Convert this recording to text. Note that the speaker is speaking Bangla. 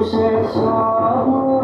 সব